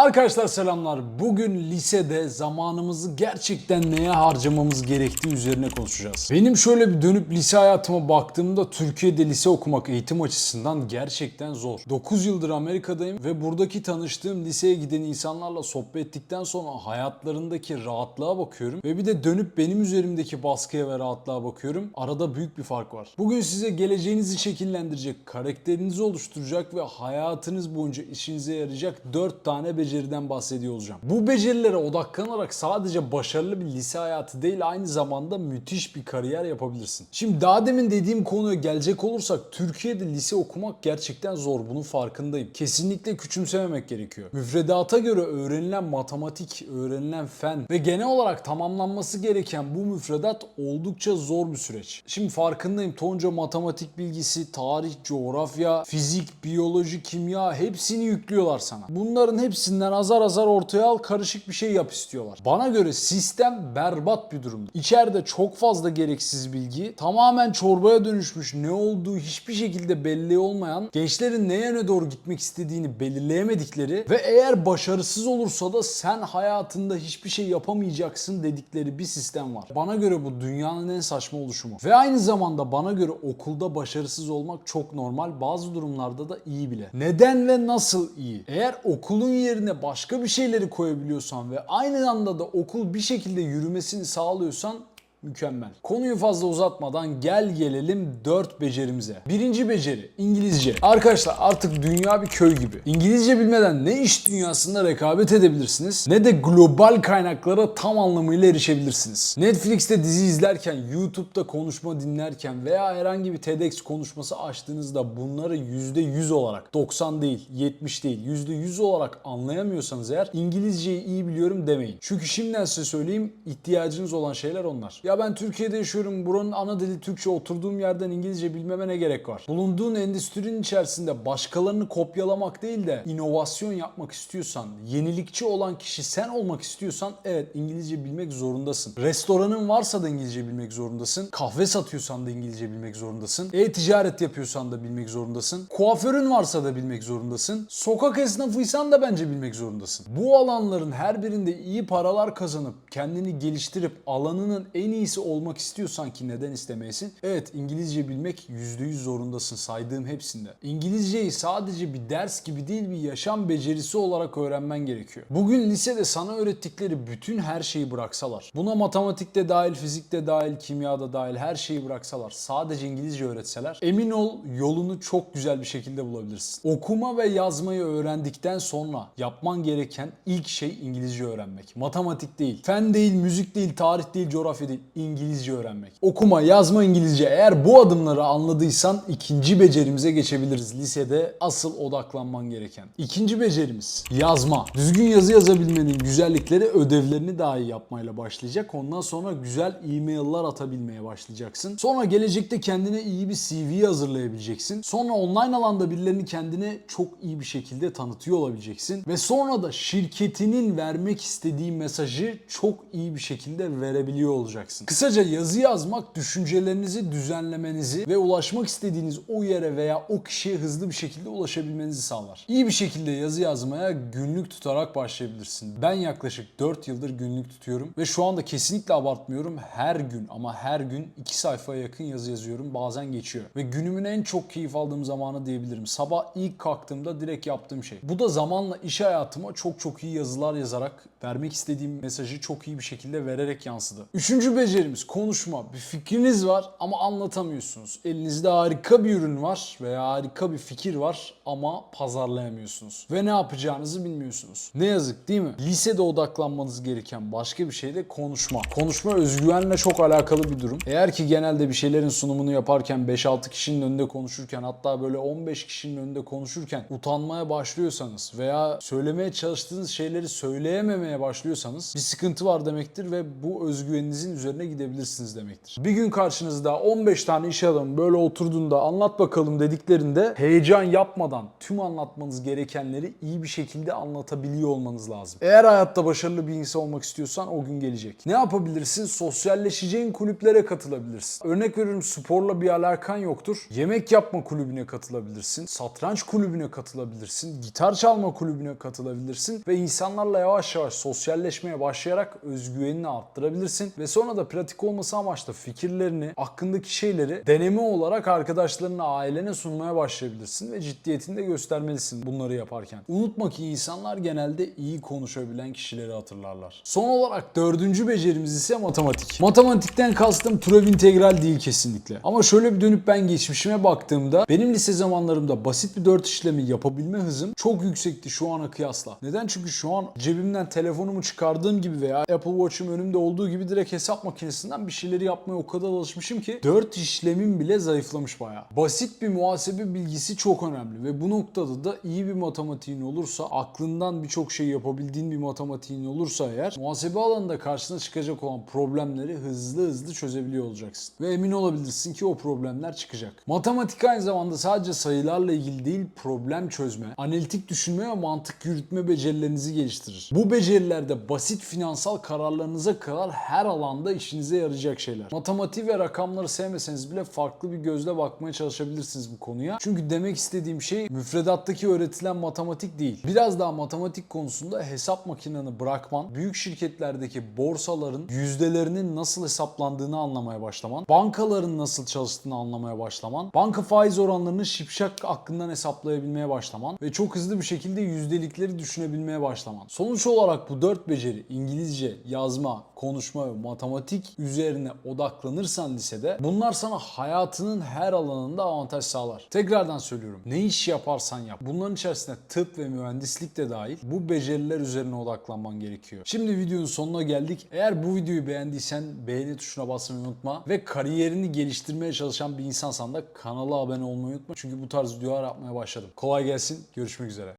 Arkadaşlar selamlar. Bugün lisede zamanımızı gerçekten neye harcamamız gerektiği üzerine konuşacağız. Benim şöyle bir dönüp lise hayatıma baktığımda Türkiye'de lise okumak eğitim açısından gerçekten zor. 9 yıldır Amerika'dayım ve buradaki tanıştığım liseye giden insanlarla sohbet ettikten sonra hayatlarındaki rahatlığa bakıyorum ve bir de dönüp benim üzerimdeki baskıya ve rahatlığa bakıyorum. Arada büyük bir fark var. Bugün size geleceğinizi şekillendirecek, karakterinizi oluşturacak ve hayatınız boyunca işinize yarayacak 4 tane beceriden bahsediyor olacağım. Bu becerilere odaklanarak sadece başarılı bir lise hayatı değil aynı zamanda müthiş bir kariyer yapabilirsin. Şimdi daha demin dediğim konuya gelecek olursak Türkiye'de lise okumak gerçekten zor. Bunun farkındayım. Kesinlikle küçümsememek gerekiyor. Müfredata göre öğrenilen matematik, öğrenilen fen ve genel olarak tamamlanması gereken bu müfredat oldukça zor bir süreç. Şimdi farkındayım. Tonca matematik bilgisi, tarih, coğrafya, fizik, biyoloji, kimya hepsini yüklüyorlar sana. Bunların hepsinden azar azar ortaya al karışık bir şey yap istiyorlar. Bana göre sistem berbat bir durumda. İçeride çok fazla gereksiz bilgi, tamamen çorbaya dönüşmüş, ne olduğu hiçbir şekilde belli olmayan, gençlerin ne yöne doğru gitmek istediğini belirleyemedikleri ve eğer başarısız olursa da sen hayatında hiçbir şey yapamayacaksın dedikleri bir sistem var. Bana göre bu dünyanın en saçma oluşumu. Ve aynı zamanda bana göre okulda başarısız olmak çok normal. Bazı durumlarda da iyi bile. Neden ve nasıl iyi? Eğer okulun yerine başka bir şeyleri koyabiliyorsan ve aynı anda da okul bir şekilde yürümesini sağlıyorsan Mükemmel. Konuyu fazla uzatmadan gel gelelim 4 becerimize. Birinci beceri İngilizce. Arkadaşlar artık dünya bir köy gibi. İngilizce bilmeden ne iş dünyasında rekabet edebilirsiniz ne de global kaynaklara tam anlamıyla erişebilirsiniz. Netflix'te dizi izlerken, YouTube'da konuşma dinlerken veya herhangi bir TEDx konuşması açtığınızda bunları %100 olarak 90 değil, 70 değil, %100 olarak anlayamıyorsanız eğer İngilizceyi iyi biliyorum demeyin. Çünkü şimdiden size söyleyeyim ihtiyacınız olan şeyler onlar. Ya ben Türkiye'de yaşıyorum. Buranın ana dili Türkçe. Oturduğum yerden İngilizce bilmeme ne gerek var? Bulunduğun endüstrinin içerisinde başkalarını kopyalamak değil de inovasyon yapmak istiyorsan, yenilikçi olan kişi sen olmak istiyorsan evet İngilizce bilmek zorundasın. Restoranın varsa da İngilizce bilmek zorundasın. Kahve satıyorsan da İngilizce bilmek zorundasın. E-ticaret yapıyorsan da bilmek zorundasın. Kuaförün varsa da bilmek zorundasın. Sokak esnafıysan da bence bilmek zorundasın. Bu alanların her birinde iyi paralar kazanıp kendini geliştirip alanının en iyisi olmak istiyorsan ki neden istemeyesin? Evet İngilizce bilmek %100 zorundasın saydığım hepsinde. İngilizceyi sadece bir ders gibi değil bir yaşam becerisi olarak öğrenmen gerekiyor. Bugün lisede sana öğrettikleri bütün her şeyi bıraksalar, buna matematikte dahil, fizikte dahil, kimyada dahil her şeyi bıraksalar, sadece İngilizce öğretseler, emin ol yolunu çok güzel bir şekilde bulabilirsin. Okuma ve yazmayı öğrendikten sonra yapman gereken ilk şey İngilizce öğrenmek. Matematik değil, fen değil, müzik değil, tarih değil, coğrafya değil, İngilizce öğrenmek. Okuma, yazma İngilizce. Eğer bu adımları anladıysan ikinci becerimize geçebiliriz. Lisede asıl odaklanman gereken. İkinci becerimiz yazma. Düzgün yazı yazabilmenin güzellikleri ödevlerini daha iyi yapmayla başlayacak. Ondan sonra güzel e-mail'lar atabilmeye başlayacaksın. Sonra gelecekte kendine iyi bir CV hazırlayabileceksin. Sonra online alanda birilerini kendine çok iyi bir şekilde tanıtıyor olabileceksin. Ve sonra da şirketinin vermek istediği mesajı çok iyi bir şekilde verebiliyor olacaksın. Kısaca yazı yazmak düşüncelerinizi düzenlemenizi ve ulaşmak istediğiniz o yere veya o kişiye hızlı bir şekilde ulaşabilmenizi sağlar. İyi bir şekilde yazı yazmaya günlük tutarak başlayabilirsin. Ben yaklaşık 4 yıldır günlük tutuyorum ve şu anda kesinlikle abartmıyorum. Her gün ama her gün 2 sayfaya yakın yazı yazıyorum. Bazen geçiyor. Ve günümün en çok keyif aldığım zamanı diyebilirim. Sabah ilk kalktığımda direkt yaptığım şey. Bu da zamanla iş hayatıma çok çok iyi yazılar yazarak vermek istediğim mesajı çok iyi bir şekilde vererek yansıdı. Üçüncü becerimiz konuşma. Bir fikriniz var ama anlatamıyorsunuz. Elinizde harika bir ürün var veya harika bir fikir var ama pazarlayamıyorsunuz. Ve ne yapacağınızı bilmiyorsunuz. Ne yazık değil mi? Lisede odaklanmanız gereken başka bir şey de konuşma. Konuşma özgüvenle çok alakalı bir durum. Eğer ki genelde bir şeylerin sunumunu yaparken 5-6 kişinin önünde konuşurken hatta böyle 15 kişinin önünde konuşurken utanmaya başlıyorsanız veya söylemeye çalıştığınız şeyleri söyleyememeye başlıyorsanız bir sıkıntı var demektir ve bu özgüveninizin üzerine gidebilirsiniz demektir. Bir gün karşınızda 15 tane iş adamı böyle oturduğunda anlat bakalım dediklerinde heyecan yapmadan tüm anlatmanız gerekenleri iyi bir şekilde anlatabiliyor olmanız lazım. Eğer hayatta başarılı bir insan olmak istiyorsan o gün gelecek. Ne yapabilirsin? Sosyalleşeceğin kulüplere katılabilirsin. Örnek veriyorum sporla bir alakan yoktur. Yemek yapma kulübüne katılabilirsin. Satranç kulübüne katılabilirsin. Gitar çalma kulübüne katılabilirsin. Ve insanlarla yavaş yavaş sosyalleşmeye başlayarak özgüvenini arttırabilirsin. Ve sonra da pratik olması amaçlı fikirlerini, aklındaki şeyleri deneme olarak arkadaşlarına, ailene sunmaya başlayabilirsin. Ve ciddiyetini de göstermelisin bunları yaparken. Unutma ki insanlar genelde iyi konuşabilen kişileri hatırlarlar. Son olarak dördüncü becerimiz ise matematik. Matematikten kastım türev integral değil kesinlikle. Ama şöyle bir dönüp ben geçmişime baktığımda benim lise zamanlarımda basit bir dört işlemi yapabilme hızım çok yüksekti şu ana kıyasla. Neden? Çünkü şu an cebimden telefonumu çıkardığım gibi veya Apple Watch'um önümde olduğu gibi direkt hesap makinesinden bir şeyleri yapmaya o kadar alışmışım ki dört işlemim bile zayıflamış bayağı. Basit bir muhasebe bilgisi çok önemli ve bu noktada da iyi bir matematiğin olursa, aklından birçok şey yapabildiğin bir matematiğin olursa eğer muhasebe alanında karşına çıkacak olan problemleri hızlı hızlı çözebiliyor olacaksın. Ve emin olabilirsin ki o problemler çıkacak. Matematik aynı zamanda sadece sayılarla ilgili değil, problem çözme, analitik düşünme ve mantık yürütme becerilerinizi geliştirir. Bu becerilerde basit finansal kararlarınıza kadar her alanda işinize yarayacak şeyler. Matematiği ve rakamları sevmeseniz bile farklı bir gözle bakmaya çalışabilirsiniz bu konuya. Çünkü demek istediğim şey müfredattaki öğretilen matematik değil. Biraz daha matematik konusunda hesap makineni bırakman, büyük şirketlerdeki borsaların yüzdelerinin nasıl hesaplandığını anlamaya başlaman, bankaların nasıl çalıştığını anlamaya başlaman, banka faiz oranlarını şipşak aklından hesaplayabilmeye başlaman ve çok hızlı bir şekilde yüzdelikleri düşünebilmeye başlaman. Sonuç bu dört beceri İngilizce, yazma, konuşma ve matematik üzerine odaklanırsan lisede bunlar sana hayatının her alanında avantaj sağlar. Tekrardan söylüyorum. Ne iş yaparsan yap. Bunların içerisinde tıp ve mühendislik de dahil bu beceriler üzerine odaklanman gerekiyor. Şimdi videonun sonuna geldik. Eğer bu videoyu beğendiysen beğeni tuşuna basmayı unutma ve kariyerini geliştirmeye çalışan bir insansan da kanala abone olmayı unutma. Çünkü bu tarz videolar yapmaya başladım. Kolay gelsin. Görüşmek üzere.